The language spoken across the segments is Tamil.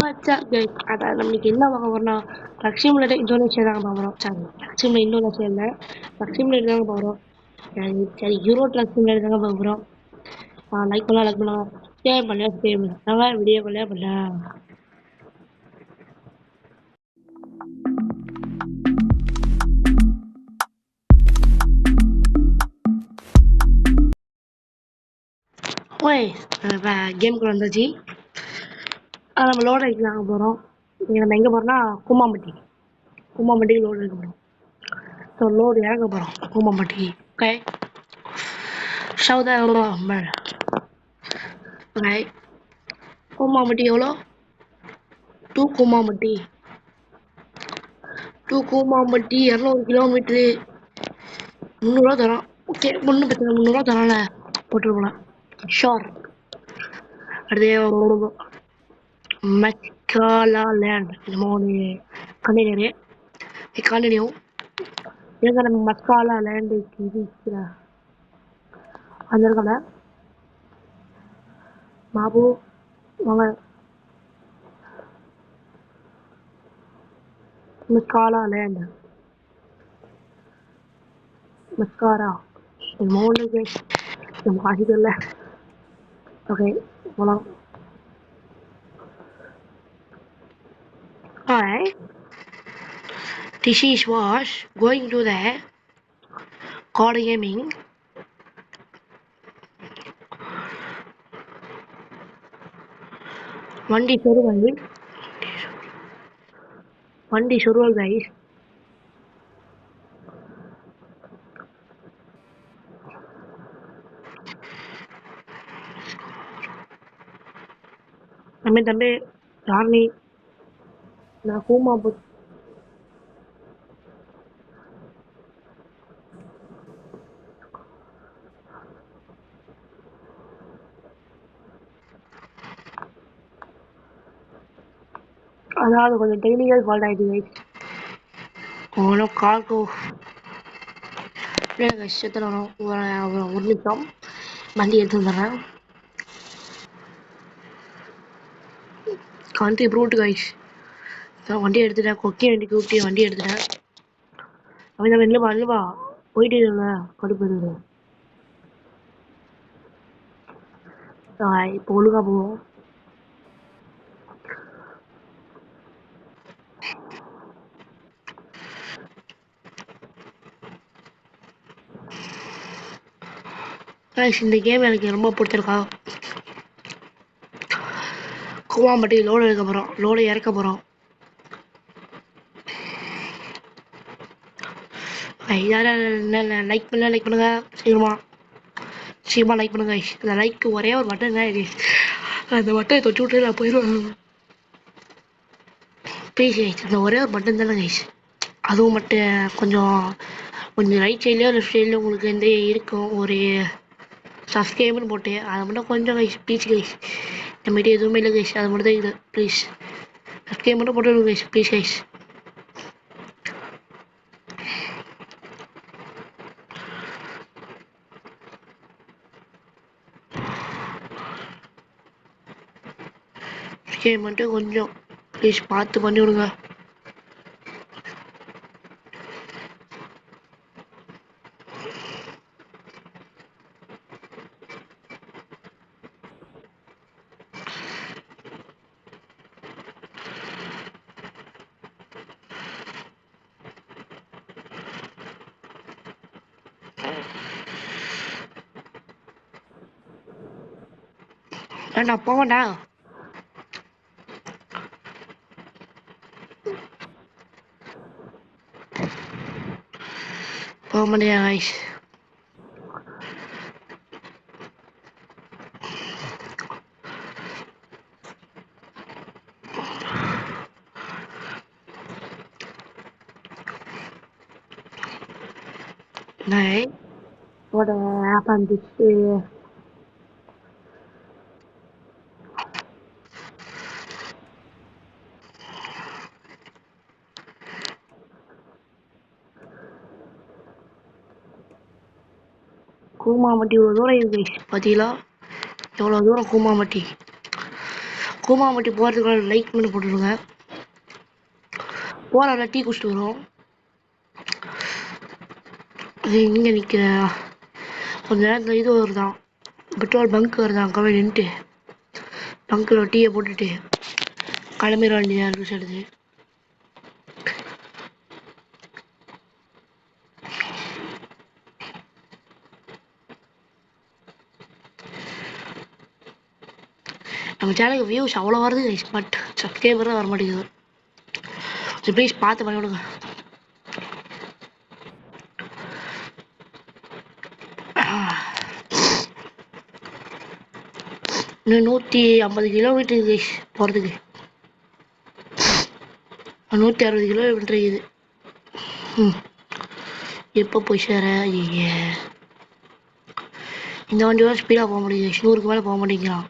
வாட்ஸ் அதான் நம்மளுக்கு என்ன பார்க்க போறோம்னா லக்ஷ்மியோட இந்தோனேஷியா தாங்க பார்க்குறோம் சரி லக்ஷ்மி இந்தோனேஷியா இல்லை. லக்ஷ்மியோட தாங்க பார்க்குறோம் சரி யூரோ தாங்க பார்க்க லைக் பண்ணலாம் லைக் பண்ணலாம். ஷேர் பண்ணலாம் பண்ணலாம். வீடியோ பண்ணலாம் பண்ணலாம். ஓய் இப்போ வந்தாச்சு நம்ம லோட் அடிக்கலாங்க போகிறோம் இங்கே நம்ம எங்கே போகிறோம்னா கூமாம்பட்டி கூமாம்பட்டிக்கு லோடு எடுக்க போகிறோம் ஸோ லோடு இறங்க போகிறோம் கூமாம்பட்டி ஓகே சவுதா எவ்வளோ? ஓகே கூமாம்பட்டி எவ்வளோ? டூ கூமாம்பட்டி டூ கூமாம்பட்டி இரநூறு கிலோமீட்ரு முந்நூறுரூவா தரோம். ஓகே முன்னூறு பிரச்சனை முந்நூறுரூவா தரோம்ல. போட்டுருக்கலாம் ஷோர் அடுத்து மெக்காலா லேண்ட் என்னமோ ஒரு கண்டெய்னரு கண்டினியூ எங்க நம்ம மக்காலா லேண்டுக்கு இது அந்த இருக்கல பாபு வாங்க. மஸ்காலா லேண்ட் மஸ்காரா மோனுக்கு ஒன்று நம்ம காசு ஓகே போகலாம் Alright. This is was going to the card gaming. வண்டி சொருவல் வண்டி சொருவல் கைஸ் தம்பி தம்பி யார் நான் கூமா போட் அதாவது கொஞ்சம் டெக்னிக்கல் ஃபால்ட் ஆயிடுச்சு கைஸ் ஓனோ கால்கோ இல்லை கைஸ் செத்துடணும் ஒரு ஒரு நிமிஷம் வண்டி எடுத்து வந்துடுறேன் கான்ட்ரி ப்ரூட் கைஸ் வண்டி எடுத்துட்டேன் கொக்கி வண்டி கூப்பிட்டு வண்டி எடுத்துட்டேன் அவன் அல்லவா இல்லைப்பா இல்லைப்பா போயிட்டு இல்லை கடுப்பு இப்போ ஒழுங்கா போவோம் Guys, இந்த கேம் எனக்கு ரொம்ப பிடிச்சிருக்கா. கூவாம்பட்டி லோடு எடுக்க போகிறோம் லோடு இறக்க போகிறோம் லைக் பண்ணல லைக் பண்ணுங்க. சீக்கிரமா. சீக்கிரமா லைக் பண்ணுங்க அந்த லைக் ஒரே ஒரு பட்டன் தான் அந்த பட்டனை தொட்டு விட்டு நான் போயிடுவேன். ப்ளீஸ் கைஸ் அந்த ஒரே ஒரு பட்டன் தானே கைஸ் அதுவும் மட்டும் கொஞ்சம் கொஞ்சம் ரைட் சைட்லேயோ லெஃப்ட் சைட்லேயோ உங்களுக்கு வந்து இருக்கும். ஒரு சப்ஸ்கிரைப்னு போட்டு அதை மட்டும் கொஞ்சம் கைஸ் ப்ளீஸ் கைஸ் நம்மகிட்ட எதுவுமே இல்லை கைஸ் அது மட்டும் தான் இது. ப்ளீஸ் சப்ஸ்கிரைப் மட்டும் போட்டு கைஸ் ப்ளீஸ் கைஸ் சப்ஸ்கிரைப் மட்டும் கொஞ்சம் ப்ளீஸ் பார்த்து பண்ணி விடுங்க ஏன்டா போவேண்டா போக komen reais. eyes. voor de avond is... Koomampatti இவ்வளோ தூரம் இருக்கு பாத்தீங்களா? எவ்வளோ தூரம் கூமாம்பட்டி கூமாம்பட்டி போறதுக்குள்ள லைக் பண்ணி போட்டுருங்க போகிற டீ குடிச்சிட்டு வரும். அது இங்கே நிற்கிற கொஞ்ச நேரத்தில் இது வருதான். பெட்ரோல் பங்க் வருதான். கம்மி நின்றுட்டு பங்கில் டீயை போட்டுட்டு கிளம்பிட வேண்டியதாக இருக்கு எடுத்து. நம்ம சேனலுக்கு வியூஸ் அவ்வளோ வருது கைஸ் பட் சப்ஸ்கிரைபர் தான் வர மாட்டேங்குது. ஸோ ப்ளீஸ் பார்த்து பண்ணி விடுங்க. இன்னும் நூற்றி ஐம்பது கிலோமீட்டர் கைஸ் போகிறதுக்கு நூற்றி அறுபது கிலோமீட்டர் இருக்குது. ம். எப்போ போய் சேர? ஐயே இந்த வண்டியோட ஸ்பீடாக போக முடியுது நூறுக்கு மேலே போக மாட்டேங்கிறான்.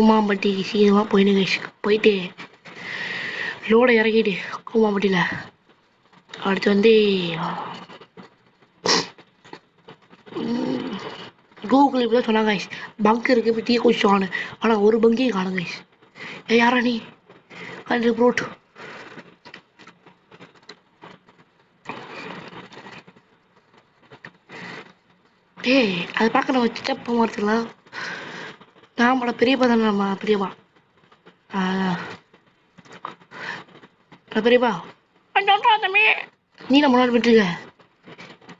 கூமாம்பட்டிக்கு சீக்கிரமாக போயிடு போயிட்டு லோடை இறக்கிட்டு கூமாம்பட்டியில். அடுத்து வந்து கூகுள் இப்படி சொன்னாங்க பங்க் இருக்கு இப்போ டீ குடிச்சோன்னு ஆனால் ஒரு பங்கையும் காணும் ஐஸ் ஏ யாரா நீ? அது ப்ரோட் ஏய் அதை பார்க்க நம்ம சித்தப்பா பெரியப்பா தானே நம்ம பெரியப்பா. நான் பெரியப்பா சொல்றா தம்பி நீ நம்ம முன்னாடி விட்டுருக்க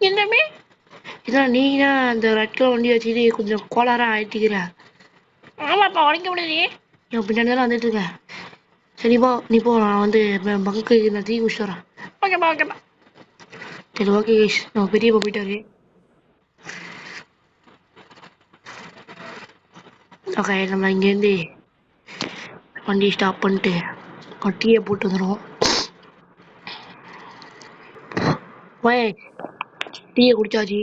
என்னமே? இதான் நீ தான் அந்த ரெட் கலர் வண்டி வச்சுட்டு கொஞ்சம் கோளாரா ஆயிட்டுக்கிற ஆமாப்பா உடைக்க முடியலையே. என் பின்னாடி தானே வந்துட்டு இருக்க. சரி போ. நீ போ. நான் வந்து பங்கு நான் டீ குடிச்சிட்டு வரேன். ஓகேப்பா ஓகேப்பா. சரி ஓகே நம்ம பெரியப்பா போயிட்டாரு. ஓகே நம்ம இங்கேருந்து வண்டி ஸ்டாப் பண்ணிட்டு ஒரு டீயை போட்டு வந்துடுவோம் ஓய் டீயை குடிச்சாச்சு.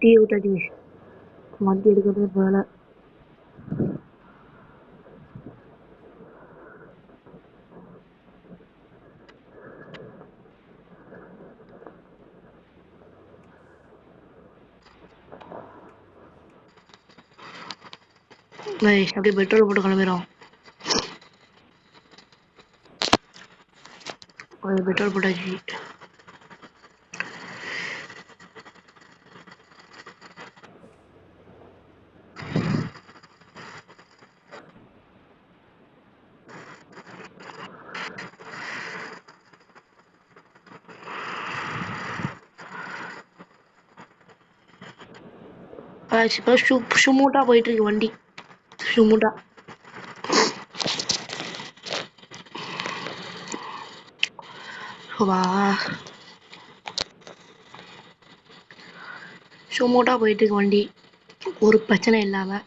டீயை குடிச்சாச்சு. வண்டி எடுக்கிறது வேலை. அப்படியே பெட்ரோல் போட்டு கிளம்பிடும் பெட்ரோல் போட்டாச்சு. இப்போ ஷூ ஷூ போயிட்டு போயிட்டுருக்கு வண்டி. ஷுமூட்டா வா ஷுமூட்டா போயிட்டு இருக்கு வண்டி. ஒரு பிரச்சனை இல்லாம.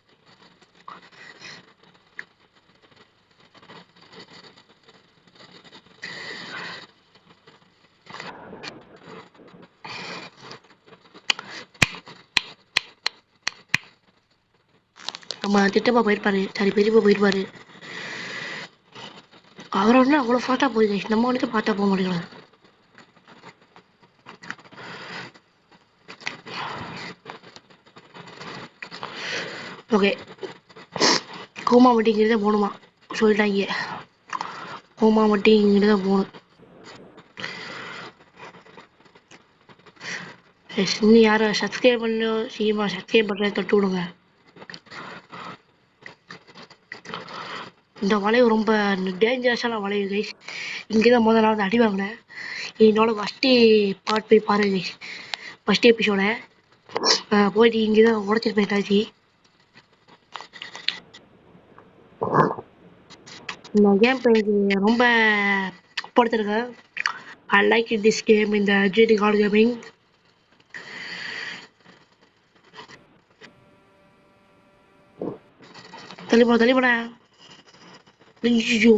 நம்ம திட்டமாக போயிருப்பாரு சரி பெரியப்பா போயிருப்பாரு அவர் வந்து அவ்வளோ ஃபாஸ்ட்டாக போகுது நம்ம வந்துட்டு பார்த்தா போக மாட்டேங்கிறோம் ஓகே கோமாவட்டிங்கிறது தான் போகணுமா? சொல்லிட்டாங்க. கோமாவட்டிங்கிறது தான் போகணும். எஸ் இன்னும் யாரும் சப்ஸ்கிரைப் பண்ணோ சீமா சப்ஸ்கிரைப் பண்ணுறத தொட்டு விடுங்க. இந்த வளைவு ரொம்ப டேஞ்சரஸான வளைவு கைஸ் இங்கே தான் முதல் நாள் அடி வாங்கினேன். என்னோட ஃபஸ்ட்டு பார்ட் போய் பாருங்க. கைஸ் ஃபஸ்ட்டு எபிசோட போயிட்டு இங்கே தான் உடச்சிருப்பேன் போயிட்டாச்சு இந்த கேம் எனக்கு ரொம்ப படுத்திருக்கேன் I like it this game இந்த ஜிடி கார்டு கேமிங் தள்ளிப்போட தள்ளிப்போட ஐயோ.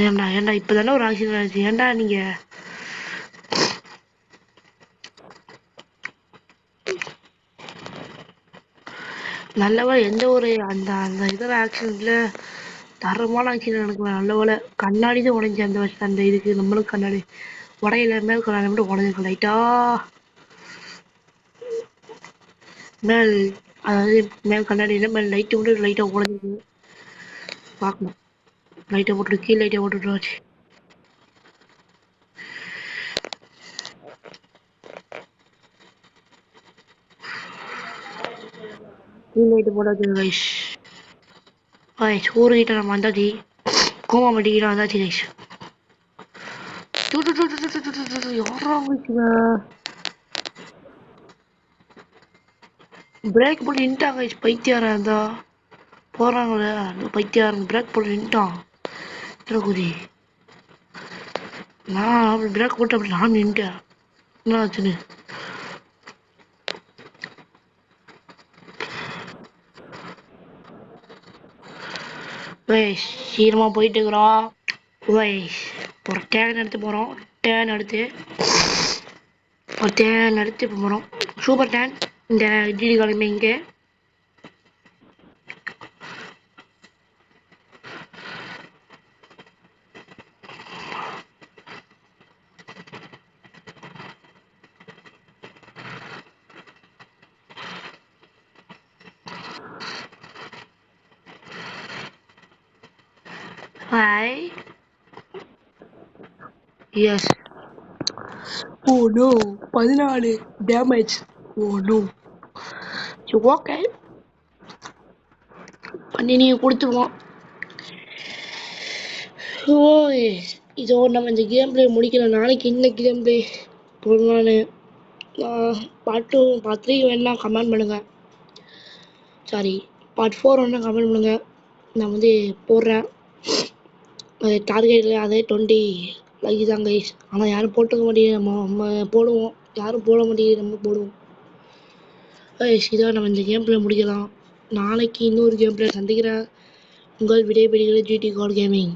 ஏண்டா ஏண்டா இப்பதானே ஒரு ஆக்சிடென்ட் ஆச்சு. ஏண்டா நீங்க? நல்லவா எந்த ஒரு அந்த அந்த இதோட ஆக்சிடென்ட்ல தரமான ஆக்சிடென்ட் நடக்கல. நல்ல வேலை கண்ணாடி தான் உடைஞ்சு அந்த வருஷம் அந்த இதுக்கு நம்மளுக்கு கண்ணாடி. உடையில மேல் கண்ணாடி மட்டும் உடஞ்சிருக்கு லைட்டா மேல் அதாவது மேல் கண்ணாடியில் மேல் லைட்டு மட்டும் லைட்டா உடஞ்சிருக்கு பார்க்கணும். லைட்டை போட்டு கீழே லைட்டை போட்டுட்டு வச்சு கீழே லைட்டு போடாது கைஸ் கைஸ் ஊருக்கிட்ட நம்ம வந்தாச்சு. கோமாமட்டிக்கிட்ட வந்தாச்சு கைஸ் யாரா வச்சுங்க பிரேக் போட்டு நின்ட்டாங்க கைஸ் பைத்தியாரா இருந்தா போறாங்களே அந்த பைத்தியாரங்க பிரேக் போட்டு நின்ட்டான். குதி? நான் அப்படி பிரேக் போட்டு அப்படி நான் நின்ட்டேன். என்ன ஆச்சுன்னு? வைஸ் சீக்கிரமா போயிட்டு இருக்கிறோம். வைஸ் ஒரு டேன் எடுத்து போகிறோம் டேன் எடுத்து ஒரு டேன் எடுத்து இப்போ போகிறோம் சூப்பர் டேன் இந்த இட்லி கிழமை இங்கே. Hi yes Oh, oh no பதினாலு டேமேஜ் ஓ நோ ஓகே பண்ணி நீங்கள் கொடுத்துருவோம். ஓ இதோ நம்ம இந்த கேம் பிளே முடிக்கல நாளைக்கு இந்த கேம் பிளே போடலான்னு பாட்டும் பார்த்து பார்ட் த்ரீ வேணா கமெண்ட் பண்ணுங்கள் சாரி பார்ட் ஃபோர் வேணா கமெண்ட் பண்ணுங்கள் நான் வந்து போடுறேன். அது டார்கெட்டில் அதே டுவெண்ட்டி லைக் தான் கைஸ் ஆனால் யாரும் போட்டுக்க மாட்டேங்குது. நம்ம நம்ம போடுவோம். யாரும் போட மாட்டேங்குது. நம்ம போடுவோம். கைஸ் இதான் நம்ம இந்த கேம் பிளே முடிக்கலாம். நாளைக்கு இன்னொரு கேம் பிளே சந்திக்கிறேன். உங்கள் விடைபெறுகிற ஜிடி கார்டு கேமிங்